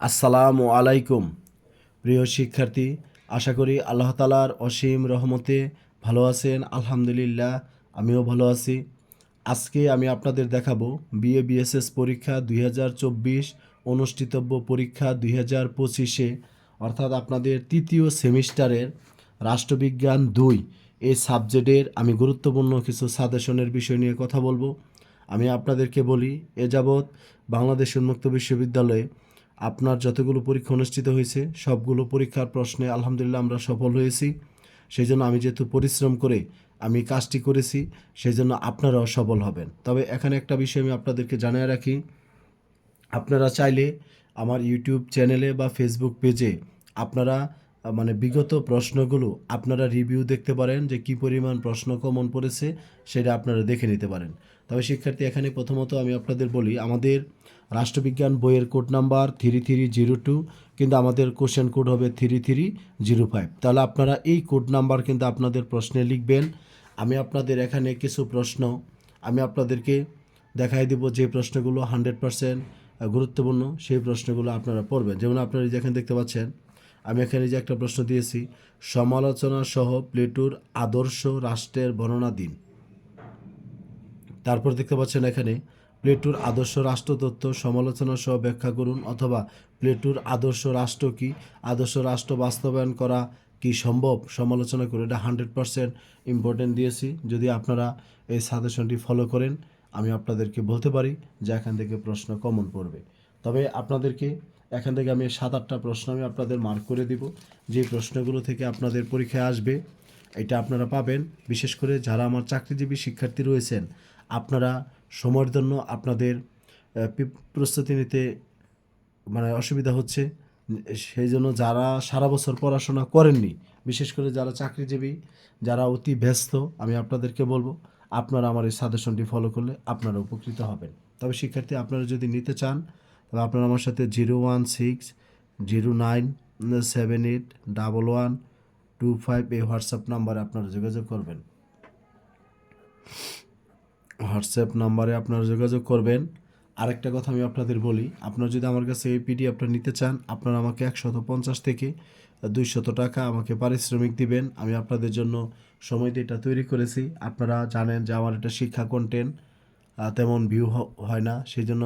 আসসালামু আলাইকুম। প্রিয় শিক্ষার্থী, আশা করি আল্লাহ তালার অসীম রহমতে ভালো আছেন, আলহামদুলিল্লাহ, আমিও ভালো আছি। আজকে আমি আপনাদের দেখাবো বিএ বিএসএস পরীক্ষা দুই হাজার চব্বিশ অনুষ্ঠিতব্য পরীক্ষা দুই হাজার পঁচিশে। অর্থাৎ আপনাদের তৃতীয় সেমিস্টারের রাষ্ট্রবিজ্ঞান দুই এই সাবজেক্টের আমি গুরুত্বপূর্ণ কিছু সাজেশনের বিষয় নিয়ে কথা বলব। আমি আপনাদেরকে বলি, এ যাবৎ বাংলাদেশ উন্মুক্ত বিশ্ববিদ্যালয়ে আপনার যতগুলো পরীক্ষা অনুষ্ঠিত হয়েছে, সবগুলো পরীক্ষার প্রশ্নে আলহামদুলিল্লাহ আমরা সফল হয়েছি। সেই জন্য আমি যেহেতু পরিশ্রম করে আমি কাজটি করেছি সেই জন্য আপনারাও সফল হবেন। তবে এখানে একটা বিষয় আমি আপনাদেরকে জানিয়ে রাখি। আপনারা চাইলে আমার ইউটিউব চ্যানেলে বা ফেসবুক পেজে আপনারা মানে বিগত প্রশ্নগুলো আপনারা রিভিউ দেখতে পারেন যে কি পরিমাণ প্রশ্ন কমন পড়েছে, সেটা আপনারা দেখে নিতে পারেন। তবে শিক্ষার্থী, এখানে প্রথমত আমি আপনাদের বলি, আমাদের রাষ্ট্রবিজ্ঞান বইয়ের code number three three zero two কিন্তু আমাদের কোশ্চেন কোড হবে থ্রি থ্রি জিরো ফাইভ তাহলে আপনারা এই কোড নাম্বার কিন্তু আপনাদের প্রশ্নে লিখবেন। আমি আপনাদের এখানে কিছু প্রশ্ন, আমি আপনাদেরকে দেখাই দিব যে প্রশ্নগুলো হান্ড্রেড পারসেন্ট গুরুত্বপূর্ণ, সেই প্রশ্নগুলো আপনারা পড়বেন। যেমন আপনারা যেখানে দেখতে পাচ্ছেন আমি এখানে যে একটা প্রশ্ন দিয়েছি, সমালোচনা সহ প্লেটুর আদর্শ রাষ্ট্রের বর্ণনা দিন। তারপর দেখতে পাচ্ছেন এখানে, প্লেটুর আদর্শ রাষ্ট্রতত্ত্ব সমালোচনা সহ ব্যাখ্যা করুন, অথবা প্লেটুর আদর্শ রাষ্ট্র কি, আদর্শ রাষ্ট্র বাস্তবায়ন করা কি সম্ভব, সমালোচনা করে এটা হান্ড্রেড পারসেন্ট ইম্পর্টেন্ট দিয়েছি। যদি আপনারা এই সাজেশনটি ফলো করেন, আমি আপনাদেরকে বলতে পারি যে এখান থেকে প্রশ্ন কমন পড়বে। তবে আপনাদেরকে এখান থেকে আমি সাত, আটটা প্রশ্ন আমি আপনাদের মার্ক করে দিব। যে প্রশ্নগুলো থেকে আপনাদের পরীক্ষায় আসবে, এটা আপনারা পাবেন। বিশেষ করে যারা আমার চাকরিজীবী শিক্ষার্থী রয়েছেন, আপনারা সময়ের জন্য আপনাদের প্রস্তুতি নিতে মানে অসুবিধা হচ্ছে। সেই জন্য যারা সারা বছর পড়াশোনা করেননি, বিশেষ করে যারা চাকরিজীবী, যারা অতি ব্যস্ত, আমি আপনাদেরকে বলব, আপনারা আমার এই সাজেশনটি ফলো করলে আপনারা উপকৃত হবেন। তবে শিক্ষার্থী, আপনারা যদি নিতে চান তবে আপনারা আমার সাথে zero one six, zero nine, seven eight, double one, two five এই হোয়াটসঅ্যাপ নাম্বারে আপনারা যোগাযোগ করবেন। হোয়াটসঅ্যাপ নাম্বারে আপনারা যোগাযোগ করবেন। আরেকটা কথা আমি আপনাদের বলি, আপনারা যদি আমার কাছে এই পিডিএফটা নিতে চান, আপনারা আমাকে একশত পঞ্চাশ থেকে দুইশত টাকা আমাকে পারিশ্রমিক দিবেন। আমি আপনাদের জন্য সময় দিয়ে এটা তৈরি করেছি। আপনারা জানেন যে আমার এটা শিক্ষা কন্টেন্ট তেমন ভিউ হয় না। সেই জন্য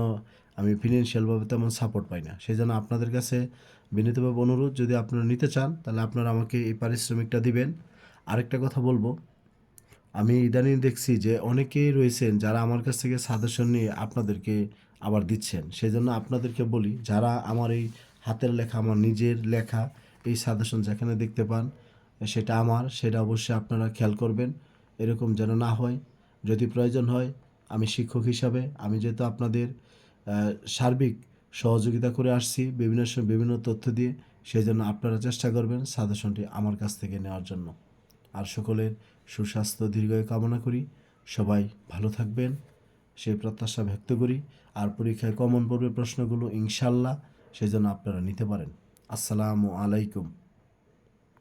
আমি ফিনান্সিয়ালভাবে তেমন সাপোর্ট পাই না। সেই জন্য আপনাদের কাছে বিনীতভাবে অনুরোধ, যদি আপনারা নিতে চান, তাহলে আপনারা আমাকে এই পারিশ্রমিকটা দিবেন। আরেকটা কথা বলব, আমি ইদানিং দেখছি যে অনেকেই রয়েছেন যারা আমার কাছ থেকে সাজেশন নিয়ে আপনাদেরকে আবার দিচ্ছেন। সেই জন্য আপনাদেরকে বলি, যারা আমার এই হাতের লেখা, আমার নিজের লেখা, এই সাজেশন যেখানে দেখতে পান, সেটা আমার, সেটা অবশ্যই আপনারা খেয়াল করবেন। এরকম যেন না হয়, যদি প্রয়োজন হয়, আমি শিক্ষক হিসাবে, আমি যেহেতু আপনাদের সার্বিক সহযোগিতা করে আসছি বিভিন্ন সময় বিভিন্ন তথ্য দিয়ে। সেই জন্য আপনারা চেষ্টা করবেন সাজেশনটি আমার কাছ থেকে নেওয়ার জন্য। আর সকলের সুস্বাস্থ্য দীর্ঘায়ু কামনা করি। সবাই ভালো থাকবেন। সেই প্রত্যাশা ব্যক্ত করি। আর পরীক্ষায় কমন পড়বে প্রশ্নগুলো ইনশাল্লাহ সেই জন্য আপনারা নিতে পারেন। আসসালামু আলাইকুম।